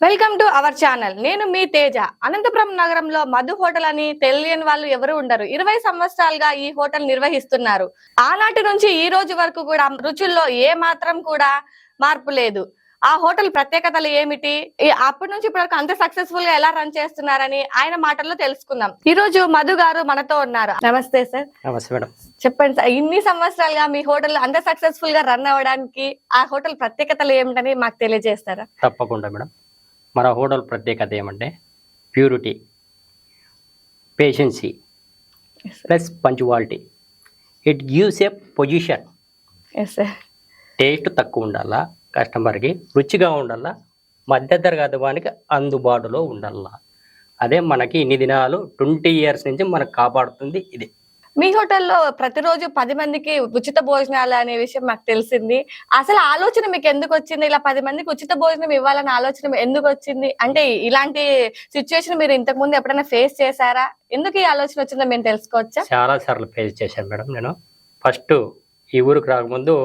Welcome to our channel నేను మీ తేజ. అనంతపురం నగరంలో Madhu hotel అని తెలియని వాళ్ళు ఎవరు ఉండరు. ఇరవై సంవత్సరాలుగా ఈ హోటల్ నిర్వహిస్తున్నారు. ఆనాటి నుంచి ఈ రోజు వరకు కూడా రుచుల్లో ఏ మాత్రం కూడా మార్పు లేదు. ఆ హోటల్ ప్రత్యేకతలు ఏమిటి? అప్పటి నుంచి ఇప్పటి వరకు అంత సక్సెస్ఫుల్గా ఎలా రన్ చేస్తున్నారని ఆయన మాటల్లో తెలుసుకుందాం. ఈ రోజు మధు గారు మనతో ఉన్నారు. నమస్తే సార్ నమస్తే మేడం. చెప్పండి సార్ ఇన్ని సంవత్సరాలుగా మీ హోటల్ అంత సక్సెస్ఫుల్గా రన్ అవ్వడానికి ఆ హోటల్ ప్రత్యేకతలు ఏమిటని మాకు తెలియజేస్తారా? తప్పకుండా మేడం. మన హోటల్ ప్రత్యేకత ఏమంటే purity patience plus punctuality it gives a position taste తక్కువ ఉండాలా? కస్టమర్కి రుచిగా ఉండాలా? మధ్యతరగతి వానికి అందుబాటులో ఉండాలా? అదే మనకి ఇన్ని దినాలు ట్వంటీ ఇయర్స్ నుంచి మనకు కాపాడుతుంది ఇది. మీ హోటల్లో ప్రతిరోజు పది మందికి ఉచిత భోజనాలు అనే విషయం మాకు తెలిసింది. అసలు ఆలోచన మీకు ఎందుకు వచ్చింది? ఇలా పది మందికి ఉచిత భోజనం ఇవ్వాలనే ఆలోచన ఎందుకు వచ్చింది? అంటే ఇలాంటి సిచ్యువేషన్ మీరు ఇంతకు ముందు ఎప్పుడైనా ఫేస్ చేశారా? ఎందుకు ఈ ఆలోచన వచ్చిందో మేము తెలుసుకోవచ్చా? చాలా సార్లు ఫేస్ చేశాను మేడం నేను. ఫస్ట్ ఈ ఊరికి రాకముందు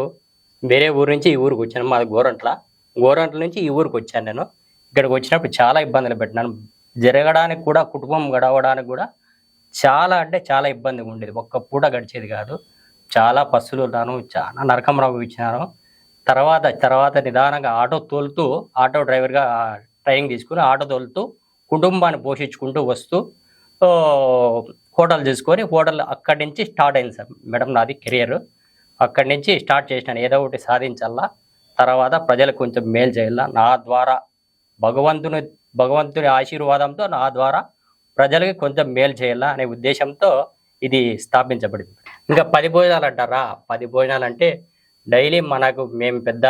వేరే ఊరు నుంచి ఈ ఊరికి వచ్చాను. మాది గోరంట్ల. గోరంట్ల నుంచి ఈ ఊరికి వచ్చాను నేను. ఇక్కడికి వచ్చినప్పుడు చాలా ఇబ్బందులు పెట్టినాను. జరగడానికి కూడా కుటుంబం గడవడానికి కూడా చాలా అంటే చాలా ఇబ్బందిగా ఉండేది. ఒక్క పూట గడిచేది కాదు. చాలా పస్సులు ఉన్నాను చాలా నరకం ఇచ్చినాను తర్వాత తర్వాత నిదానంగా ఆటో తోలుతూ ఆటో డ్రైవర్గా ట్రైనింగ్ తీసుకుని ఆటో తోలుతూ కుటుంబాన్ని పోషించుకుంటూ వస్తూ హోటల్ తీసుకొని హోటల్ అక్కడి నుంచి స్టార్ట్ అయింది సార్ మేడం నాది కెరియర్. అక్కడి నుంచి స్టార్ట్ చేసినాను. ఏదో ఒకటి సాధించాలా తర్వాత ప్రజలకు కొంచెం మేలు చేయాలా నా ద్వారా భగవంతుని భగవంతుని ఆశీర్వాదంతో నా ద్వారా ప్రజలకు కొంచెం మేలు చేయాలా అనే ఉద్దేశంతో ఇది స్థాపించబడింది. ఇంకా పది భోజనాలు అంటారా? పది భోజనాలు అంటే డైలీ మనకు మేము పెద్ద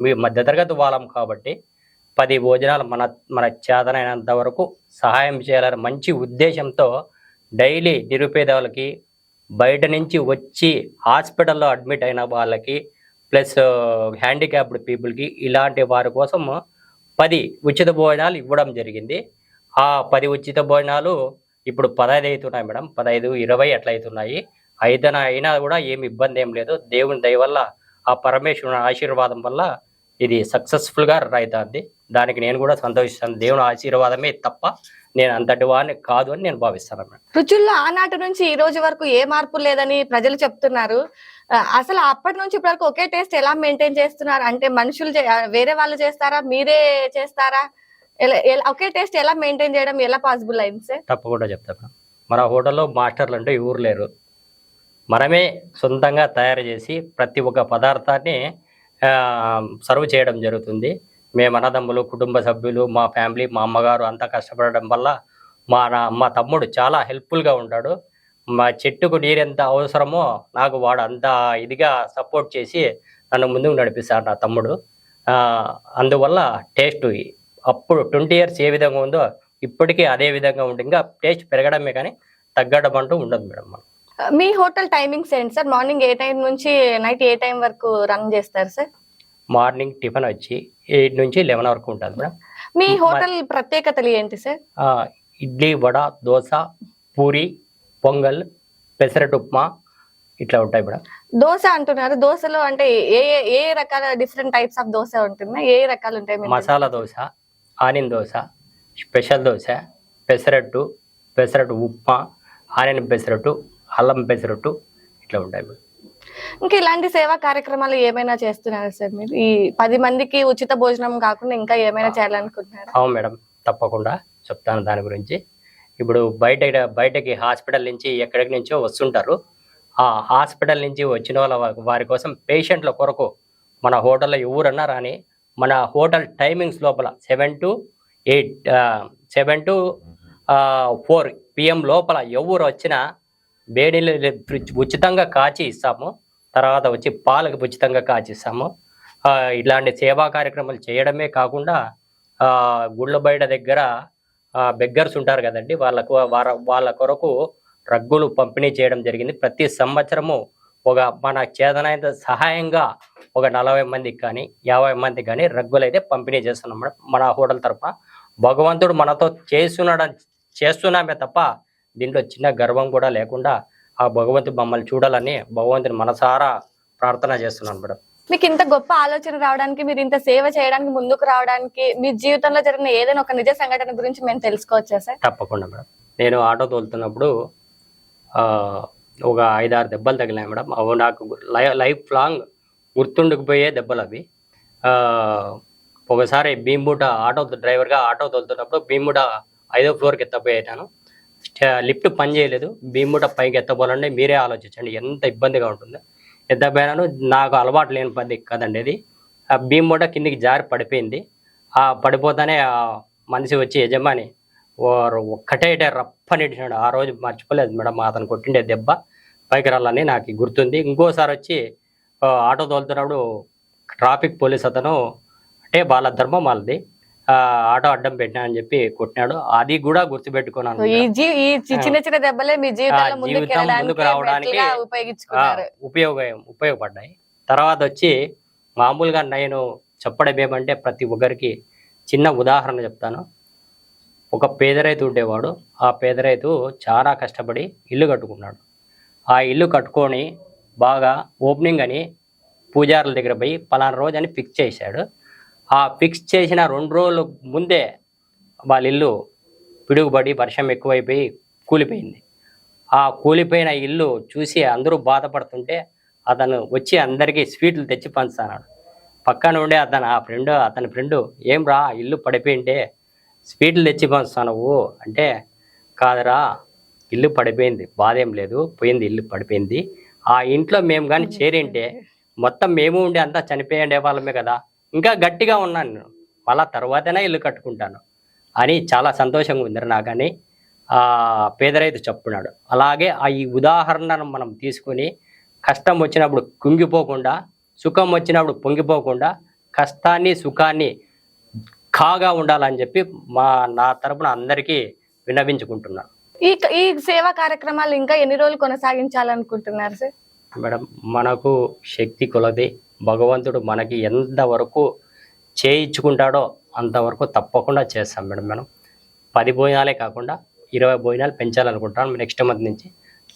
మీ మధ్యతరగతి వాళ్ళం కాబట్టి పది భోజనాలు మన మన చేతనైనంత వరకు సహాయం చేయాలని మంచి ఉద్దేశంతో డైలీ నిరుపేదలకి బయట నుంచి వచ్చి హాస్పిటల్లో అడ్మిట్ అయిన వాళ్ళకి ప్లస్ హ్యాండిక్యాప్డ్ పీపుల్కి ఇలాంటి వారి కోసం పది ఉచిత భోజనాలు ఇవ్వడం జరిగింది. ఆ పది ఉచిత భోజనాలు ఇప్పుడు పదహైదు అవుతున్నాయి మేడం. పదహైదు ఇరవై అట్లా అవుతున్నాయి. ఐదన అయినా కూడా ఏమి ఇబ్బంది ఏం లేదు. దేవుని దయ వల్ల ఆ పరమేశ్వరుని ఆశీర్వాదం వల్ల ఇది సక్సెస్ఫుల్గా అవుతుంది దానికి నేను కూడా సంతోషిస్తాను. దేవుని ఆశీర్వాదమే తప్ప నేను అంతటి వాడిని కాదు అని నేను భావిస్తాను మేడం. రుచుల్లో ఆనాటి నుంచి ఈ రోజు వరకు ఏ మార్పు లేదని ప్రజలు చెప్తున్నారు. అసలు అప్పటి నుంచి ఇప్పటి వరకు ఒకే టేస్ట్ ఎలా మెయింటైన్ చేస్తున్నారు? అంటే మనుషులు చే- వేరే వాళ్ళు చేస్తారా? మీరే చేస్తారా? ఒకే టేస్ట్ ఎలా మెయింటైన్ చేయడం ఎలా పాసిబుల్ అయింది సార్? తప్పకుండా చెప్తాను మన హోటల్లో మాస్టర్లు అంటే ఎవరు లేరు. మనమే సొంతంగా తయారు చేసి ప్రతి ఒక్క పదార్థాన్ని సర్వ్ చేయడం జరుగుతుంది. మేము అన్నదమ్ములు కుటుంబ సభ్యులు మా ఫ్యామిలీ మా అమ్మగారు అంతా కష్టపడడం వల్ల మా నా మా తమ్ముడు చాలా హెల్ప్ఫుల్గా ఉంటాడు. మా చెట్టుకు నీరు ఎంత అవసరమో నాకు వాడు అంత ఇదిగా సపోర్ట్ చేసి నన్ను ముందుకు నడిపిస్తాడు నా తమ్ముడు. అందువల్ల టేస్ట్ అప్పుడు ట్వంటీ ఇయర్స్ ఏ విధంగా ఉందో ఇప్పటికీ అదే విధంగా ఉంటుంది ఇంకా టేస్ట్ పెరగడమే కానీ తగ్గడం అంటూ ఉండదు మేడం మనం. మీ హోటల్ టైమింగ్స్ ఏంటి సార్? మార్నింగ్ ఏ టైం నుంచి నైట్ ఏ టైం వరకు రన్ చేస్తారు సార్? మార్నింగ్ టిఫిన్ వచ్చి ఎయిట్ నుంచి లెవెన్ వరకు ఉంటుంది మేడం. మీ హోటల్ ప్రత్యేకతలు ఏంటి సార్? ఇడ్లీ వడ దోశ పూరి పొంగల్ పెసరట్టు ఉప్మా ఇట్లా ఉంటాయి మేడం. దోశ అంటున్నారు. దోశలో అంటే ఏ ఏ- రకాల డిఫరెంట్ టైప్స్ ఆఫ్ దోశ ఉంటుంది? ఏ రకాలు ఉంటాయి? Masala dosa onion dosa special dosa pesarattu pesarattu upma onion pesarattu అల్లం పెసరట్టు ఇట్లా ఉంటాయి మేడం. ఇంకా ఇలాంటి సేవా కార్యక్రమాలు ఏమైనా చేస్తున్నారా సార్ మీరు? ఈ పది మందికి ఉచిత భోజనం కాకుండా ఇంకా ఏమైనా చేయాలనుకుంటున్నారా? అవును మేడం తప్పకుండా చెప్తాను దాని గురించి. ఇప్పుడు బయట బయటకి హాస్పిటల్ నుంచి ఎక్కడికి నుంచో వస్తుంటారు. ఆ హాస్పిటల్ నుంచి వచ్చిన వాళ్ళ వారి కోసం పేషెంట్ల కొరకు మన హోటల్లో ఎవరన్నా రాని మన హోటల్ టైమింగ్స్ లోపల seven to eight seven to four PM లోపల ఎవరు వచ్చినా వేడి ఉచితంగా కాచి ఇస్తాము. తర్వాత వచ్చి పాలకు ఉచితంగా కాచి ఇస్తాము. ఇలాంటి సేవా కార్యక్రమాలు చేయడమే కాకుండా గుళ్ళ బయట దగ్గర బెగ్గర్స్ ఉంటారు కదండి. వాళ్ళకు వాళ్ళ కొరకు రగ్గులు పంపిణీ చేయడం జరిగింది. ప్రతి సంవత్సరము ఒక మన చేతనైన సహాయంగా ఒక నలభై మందికి కానీ యాభై మందికి కానీ రగ్గులు అయితే పంపిణీ చేస్తున్నాం మేడం. మన హోటల్ తరఫున భగవంతుడు మనతో చేస్తున్నాడని చేస్తున్నామే తప్ప దీంట్లో చిన్న గర్వం కూడా లేకుండా ఆ భగవంతుడు మమ్మల్ని చూడాలని భగవంతుని మనసారా ప్రార్థన చేస్తున్నాను మేడం. మీకు ఇంత గొప్ప ఆలోచన రావడానికి మీరు ఇంత సేవ చేయడానికి ముందుకు రావడానికి మీ జీవితంలో జరిగిన ఏదైనా ఒక నిజ సంఘటన గురించి మేము తెలుసుకోవచ్చా సార్? తప్పకుండా మేడం. నేను ఆటో తోలుతున్నప్పుడు ఆ, ఒక ఐదారు దెబ్బలు తగిలాయి మేడం. అవి నాకు లైఫ్ లాంగ్ గుర్తుండకపోయే దెబ్బలు అవి. ఒకసారి భీంబూట ఆటో డ్రైవర్గా ఆటో తోలుతున్నప్పుడు భీంబూట ఐదో ఫ్లోర్కి ఎత్తపోయేటాను. లిఫ్ట్ పని చేయలేదు. భీముట పైకి ఎత్తపోవాలంటే మీరే ఆలోచించండి. ఎంత ఇబ్బందిగా ఉంటుందో. ఎత్తపోయినాను నాకు అలవాటు లేని పని కదండి అది ఆ భీముట కిందికి జారి పడిపోయింది. ఆ పడిపోతానే ఆ మనిషి వచ్చి యజమాని ఒక్కటే రప్పనిడిచినాడు ఆ రోజు మర్చిపోలేదు మేడం. అతను కొట్టిండే దెబ్బ. పైకి రాలని నాకు గుర్తుంది. ఇంకోసారి వచ్చి ఆటో తోలుతున్నప్పుడు ట్రాఫిక్ పోలీస్ అతను అంటే వాళ్ళ ధర్మం వాళ్ళది. ఆటో అడ్డం పెట్టినా అని చెప్పి కొట్టినాడు. అది కూడా గుర్తుపెట్టుకున్నాను ఈ చిన్న చిన్న దెబ్బలే మీ జీవితం ముందుకు రావడానికి ఉపయోగం ఉపయోగపడ్డాయి. తర్వాత వచ్చి మామూలుగా నేను చెప్పడం ఏమంటే ప్రతి ఒక్కరికి చిన్న ఉదాహరణ చెప్తాను. ఒక పేద రైతు ఉండేవాడు. ఆ పేద రైతు చాలా కష్టపడి ఇల్లు కట్టుకున్నాడు. ఆ ఇల్లు కట్టుకొని బాగా ఓపెనింగ్ అని పూజారుల దగ్గర పోయి పలానా రోజు అని ఫిక్స్ చేశాడు. ఆ ఫిక్స్ చేసిన రెండు రోజుల ముందే వాళ్ళ ఇల్లు పిడుగుబడి వర్షం ఎక్కువైపోయి కూలిపోయింది. ఆ కూలిపోయిన ఇల్లు చూసి అందరూ బాధపడుతుంటే అతను వచ్చి అందరికీ స్వీట్లు తెచ్చి పంచుతున్నాడు. పక్కన ఉండే అతను ఆ ఫ్రెండ్ అతని ఫ్రెండ్ ఏం రా ఇల్లు పడిపోయింటే స్వీట్లు తెచ్చి పంచుతున్నావు? అంటే కాదురా ఇల్లు పడిపోయింది. బాధ ఏం లేదు. పోయింది ఇల్లు పడిపోయింది. ఆ ఇంట్లో మేము కానీ చేరింటే మొత్తం మేము ఉండి అంతా చనిపోయిండే వాళ్ళమే కదా. ఇంకా గట్టిగా ఉన్నాను నేను. మళ్ళా తర్వాతనే ఇల్లు కట్టుకుంటాను అని చాలా సంతోషంగా ఉంది నాకని ఆ పేద రైతు చెప్పున్నాడు. అలాగే ఆ ఈ ఉదాహరణను మనం తీసుకొని కష్టం వచ్చినప్పుడు కుంగిపోకుండా సుఖం వచ్చినప్పుడు పొంగిపోకుండా కష్టాన్ని సుఖాన్ని కాగా ఉండాలని చెప్పి మా నా తరపున అందరికీ విన్నవించుకుంటున్నాను ఈ ఈ సేవా కార్యక్రమాలు ఇంకా ఎన్ని రోజులు కొనసాగించాలనుకుంటున్నారు సార్? మేడం మనకు శక్తి కొలది. భగవంతుడు మనకి ఎంతవరకు చేయించుకుంటాడో అంతవరకు తప్పకుండా చేస్తాం మేడం మనం. పది భోజనాలే కాకుండా ఇరవై భోజనాలు పెంచాలనుకుంటాను నెక్స్ట్ మంత్ నుంచి.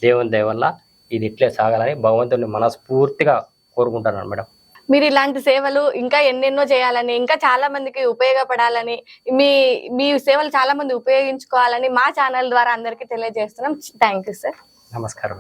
దేవుని దయవల్ల ఇది ఇట్లే సాగాలని భగవంతుడిని మనస్ఫూర్తిగా కోరుకుంటున్నాను మేడం. మీరు ఇలాంటి సేవలు ఇంకా ఎన్నెన్నో చేయాలని ఇంకా చాలా మందికి ఉపయోగపడాలని మీ మీ సేవలు చాలా మంది ఉపయోగించుకోవాలని మా ఛానల్ ద్వారా అందరికీ తెలియజేస్తున్నాం. థ్యాంక్ యూ సార్ నమస్కారం.